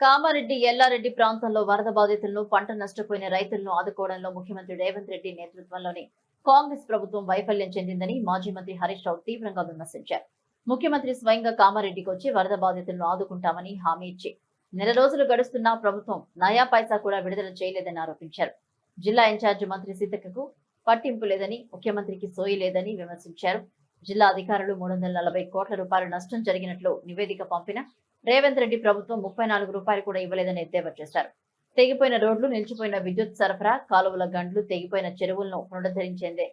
కామారెడ్డి ఎల్లారెడ్డి ప్రాంతంలో వరద బాధితులను పంట నష్టపోయిన రైతులను ఆదుకోవడంలో ముఖ్యమంత్రి రేవంత్ రెడ్డి నేతృత్వంలోని కాంగ్రెస్ ప్రభుత్వం వైఫల్యం చెందిందని మాజీ మంత్రి హరీష్ రావు తీవ్రంగా విమర్శించారు. ముఖ్యమంత్రి స్వయంగా కామారెడ్డికి వచ్చి వరద బాధితులను ఆదుకుంటామని హామీ ఇచ్చి నెల రోజులు గడుస్తున్నా ప్రభుత్వం నయా పైసా కూడా విడుదల చేయలేదని ఆరోపించారు. జిల్లా ఇన్ఛార్జి మంత్రి సీతక్కకు పట్టింపు లేదని ముఖ్యమంత్రికి సోయి లేదని విమర్శించారు. జిల్లా అధికారులు మూడు వందల నలభై కోట్ల రూపాయల నష్టం జరిగినట్లు నివేదిక పంపిన రేవంత్ రెడ్డి ప్రభుత్వం ముప్పై నాలుగు రూపాయలు కూడా ఇవ్వలేదని ఎద్దేవా చేశారు. తెగిపోయిన రోడ్లు నిలిచిపోయిన విద్యుత్ సరఫరా కాలువల గండ్లు తెగిపోయిన చెరువులను పునరుద్ధరించేందే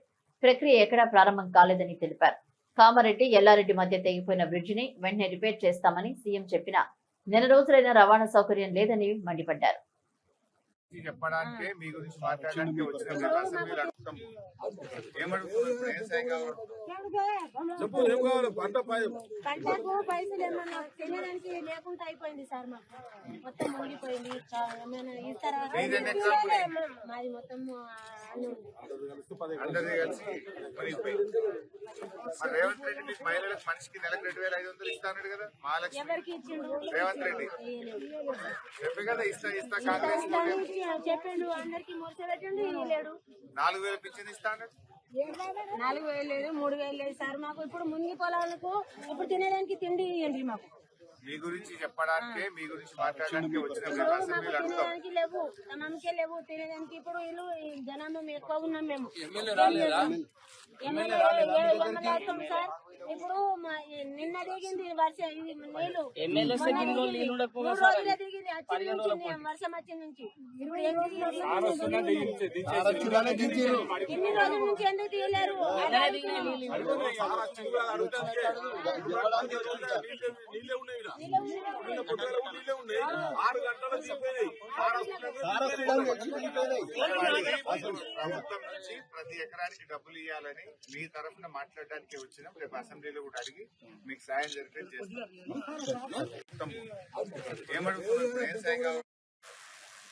ప్రక్రియ ఎక్కడా ప్రారంభం కాలేదని తెలిపారు. కామారెడ్డి ఎల్లారెడ్డి మధ్య తెగిపోయిన బ్రిడ్జిని వెంటనే రిపేర్ చేస్తామని సీఎం చెప్పినా నెల రోజులైన రవాణా సౌకర్యం లేదని మండిపడ్డారు. చెప్పడానికే మీ గురించి మాట్లాడడానికి వచ్చిన మేము అసెంబ్లీలో అడుగుతాం ఏమడుగుతున్నారు ఇప్పుడు? ఏం సాయం కావాలి? చెప్పు ఏం కావాలి? పంట పంటకు పైసలు ఏమన్నా తినడానికి లేకుండా అయిపోయింది సార్ మాకు. మొత్తం మునిగిపోయింది. కా- ఏమైనా ఇస్తారా? మాది మొత్తం. అందరిది కలిసి మునిగిపోయింది. మరి రేవంత్ రెడ్డి మీకు మహిళలకు మనిషికి నెలకు రెండు వేల ఐదు వందలు ఇస్తాడు కదా మహాలక్ష్మి. రేవంత్ రెడ్డి. చెప్పి కదా ఇస్తా ఇస్తా కాంగ్రెస్ నాలుగు వేల పింఛన్ ఇస్తా అన్నాడు. నాలుగు వేలు లేదు మూడు వేలు లేదు సార్. మాకు ఇప్పుడు మునిగి పొలాలకు ఇప్పుడు తినేదానికి తిండి ఇవ్వండి మాకు. మీ గురించి చెప్పడానికే మీ గురించి మాట్లాడడానికి వచ్చిన అసెంబ్లీలో అడుగుతాం. లేవు. తమకే లేవు. తినేదానికి ఇప్పుడు ఈ జనాభా ఎక్కువ ఉన్నాం మేము. ఎమ్మెల్యే ఏ- ఎమ్మెల్యే సార్? ఇప్పుడు నిన్న దిగింది వర్ష ఇది నీళ్ళు మూడు రోజులే దిగింది నుంచి వర్షం వచ్చి నుంచి ఇన్ని రోజుల నుంచి ఎందుకు తీయలేరు నీళ్ళే ఉన్నాయి ఆరు ప్రభుత్వం నుంచి ప్రతి ఎకరానికి డబ్బులు ఇవ్వాలని మీ తరఫున మాట్లాడడానికి వచ్చినాం. రేపు అసెంబ్లీలో కూడా అడిగి మీకు సాయం జరిపేది చేస్తాం. ఏమడుగుతున్నారు?